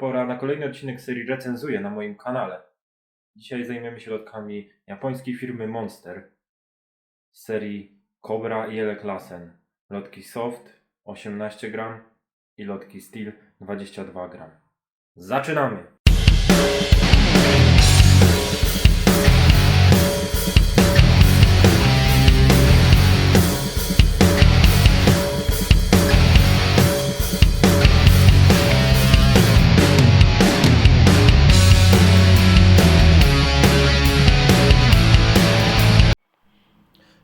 Pora na kolejny odcinek serii Recenzuję na moim kanale. Dzisiaj zajmiemy się lotkami japońskiej firmy Monster z serii Cobra i Ele Klassen. Lotki Soft 18 gram i lotki Steel 22 gram. Zaczynamy!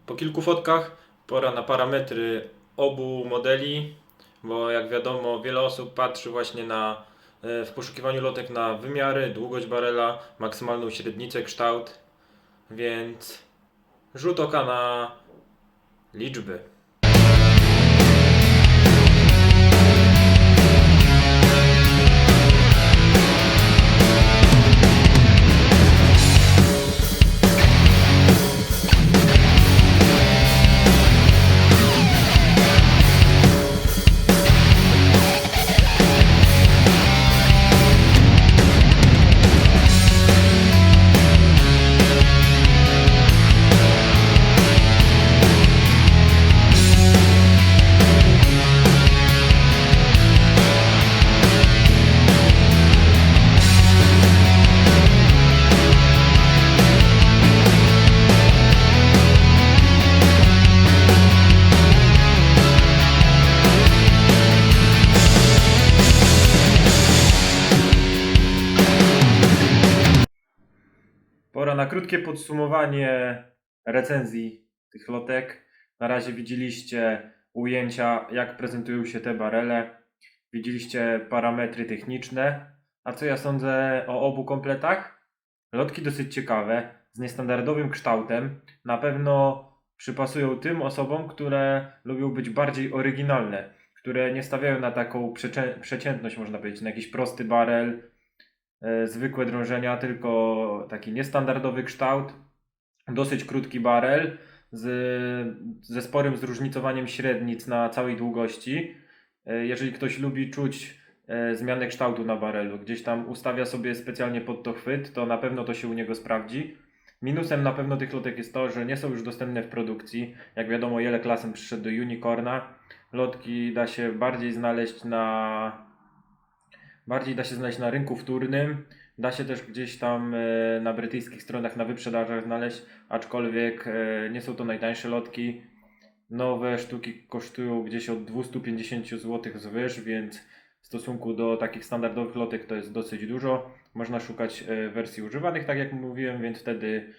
Po kilku fotkach pora na parametry obu modeli, bo jak wiadomo wiele osób patrzy właśnie na e, w poszukiwaniu lotek na wymiary, długość barela, maksymalną średnicę, kształt, więc rzut oka na liczby. Na krótkie podsumowanie recenzji tych lotek. Na razie widzieliście ujęcia, jak prezentują się te barele. Widzieliście parametry techniczne. A co ja sądzę o obu kompletach? Lotki dosyć ciekawe, z niestandardowym kształtem. Na pewno przypasują tym osobom, które lubią być bardziej oryginalne, które nie stawiają na taką przeciętność, można powiedzieć, na jakiś prosty barel, zwykłe drążenia, tylko taki niestandardowy kształt, dosyć krótki barel z, ze sporym zróżnicowaniem średnic na całej długości. E, Jeżeli ktoś lubi czuć e, zmianę kształtu na barelu, gdzieś tam ustawia sobie specjalnie pod to chwyt, to na pewno to się u niego sprawdzi. Minusem na pewno tych lotek jest to, że nie są już dostępne w produkcji. Jak wiadomo, Jele Klassen przyszedł do Unicorna. Lotki da się bardziej znaleźć na bardziej da się znaleźć na rynku wtórnym. Da się też gdzieś tam e, na brytyjskich stronach na wyprzedażach znaleźć, aczkolwiek e, nie są to najtańsze lotki. Nowe sztuki kosztują gdzieś od 250 zł zwyż, więc w stosunku do takich standardowych lotek to jest dosyć dużo. Można szukać e, wersji używanych, tak jak mówiłem, więc wtedy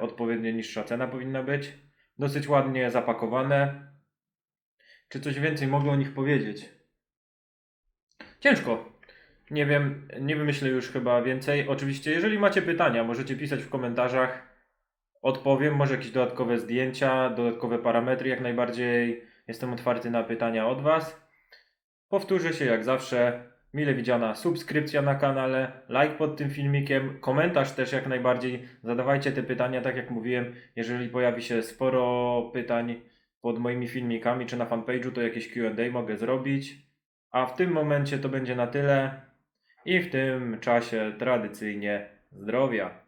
odpowiednio niższa cena powinna być. Dosyć ładnie zapakowane. Czy coś więcej mogę o nich powiedzieć? Ciężko. Nie wiem, nie wymyślę już chyba więcej. Oczywiście, jeżeli macie pytania, możecie pisać w komentarzach. Odpowiem, może jakieś dodatkowe zdjęcia, dodatkowe parametry, jak najbardziej jestem otwarty na pytania od Was. Powtórzę się jak zawsze. Mile widziana subskrypcja na kanale, like pod tym filmikiem, komentarz też jak najbardziej. Zadawajcie te pytania, tak jak mówiłem. Jeżeli pojawi się sporo pytań pod moimi filmikami czy na fanpage'u, to jakieś QA mogę zrobić. A w tym momencie to będzie na tyle. I w tym czasie tradycyjnie zdrowia.